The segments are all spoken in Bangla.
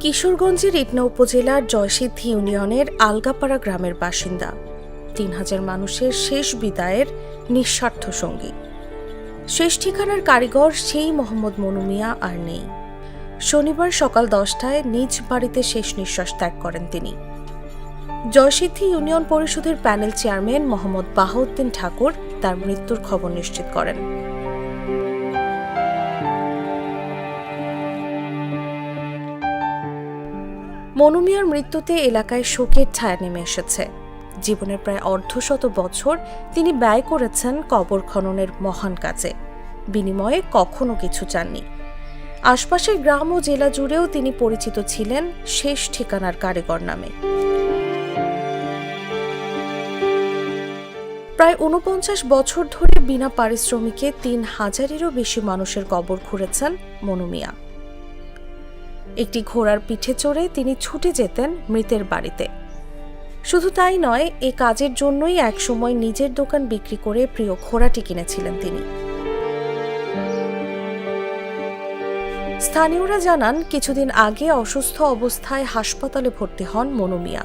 কিশোরগঞ্জের ইটনা উপজেলার জয়সিদ্ধি ইউনিয়নের আলগাপাড়া গ্রামের বাসিন্দা। তিন হাজার মানুষের শেষ বিদায়ের নিঃস্বার্থ সঙ্গী। শেষ ঠিকানার কারিগর সেই মোহাম্মদ মনু মিয়া আর নেই। শনিবার সকাল দশটায় নিজ বাড়িতে শেষ নিঃশ্বাস ত্যাগ করেন তিনি। জয়সিদ্ধি ইউনিয়ন পরিষদের প্যানেল চেয়ারম্যান মোহাম্মদ বাহাউদ্দিন ঠাকুর তার মৃত্যুর খবর নিশ্চিত করেন। মনুমিয়ার মৃত্যুতে এলাকায় শোকের ছায়া নেমে এসেছে। জীবনের প্রায় অর্ধশত বছর তিনি ব্যয় করেছেন কবর খননের মহান কাজে। বিনিময়ে কখনো কিছু চাননি। আশপাশের গ্রাম ও জেলা জুড়েও তিনি পরিচিত ছিলেন শেষ ঠিকানার কারিগর নামে। প্রায় উনপঞ্চাশ বছর ধরে বিনা পারিশ্রমিকে তিন হাজারেরও বেশি মানুষের কবর খুঁড়েছেন মনুমিয়া। একটি ঘোড়ার পিঠে চড়ে তিনি ছুটে যেতেন মৃতের বাড়িতে। শুধু তাই নয়, এ কাজের জন্যই একসময় নিজের দোকান বিক্রি করে প্রিয় ঘোড়াটি কিনেছিলেন তিনি। স্থানীয়রা জানান, কিছুদিন আগে অসুস্থ অবস্থায় হাসপাতালে ভর্তি হন মনুমিয়া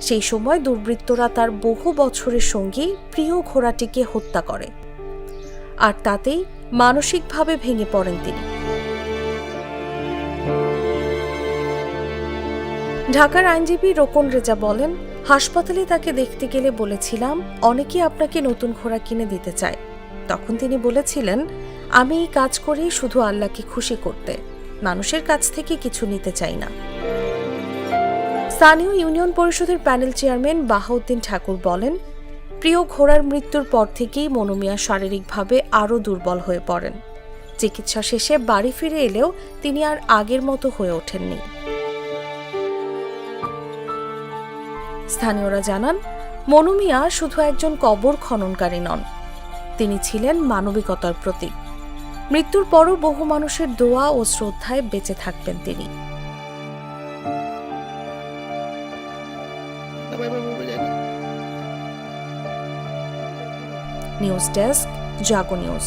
সেই সময় দুর্বৃত্তরা তার বহু বছরের সঙ্গী প্রিয় ঘোড়াটিকে হত্যা করে। আর তাতেই মানসিকভাবে ভেঙে পড়েন তিনি। ঢাকার আইনজীবী রোকন রেজা বলেন, হাসপাতালে তাকে দেখতে গেলে বলেছিলাম অনেকে আপনাকে নতুন ঘোড়া কিনে দিতে চায়। তখন তিনি বলেছিলেন, আমি এই কাজ করি শুধু আল্লাহকে খুশি করতে, মানুষের কাছ থেকে কিছু নিতে চাই না। স্থানীয় ইউনিয়ন পরিষদের প্যানেল চেয়ারম্যান বাহাউদ্দিন ঠাকুর বলেন, প্রিয় ঘোড়ার মৃত্যুর পর থেকেই মনোমিয়া শারীরিকভাবে আরও দুর্বল হয়ে পড়েন। চিকিৎসা শেষে বাড়ি ফিরে এলেও তিনি আর আগের মতো হয়ে ওঠেননি। স্থানীয়রা জানান মনুমিয়া শুধু একজন কবর খননকারী নন, তিনি ছিলেন মানবিকতার প্রতীক। মৃত্যুর পরও বহু মানুষের দোয়া ও শ্রদ্ধায় বেঁচে থাকবেন তিনি। News desk, Jago news.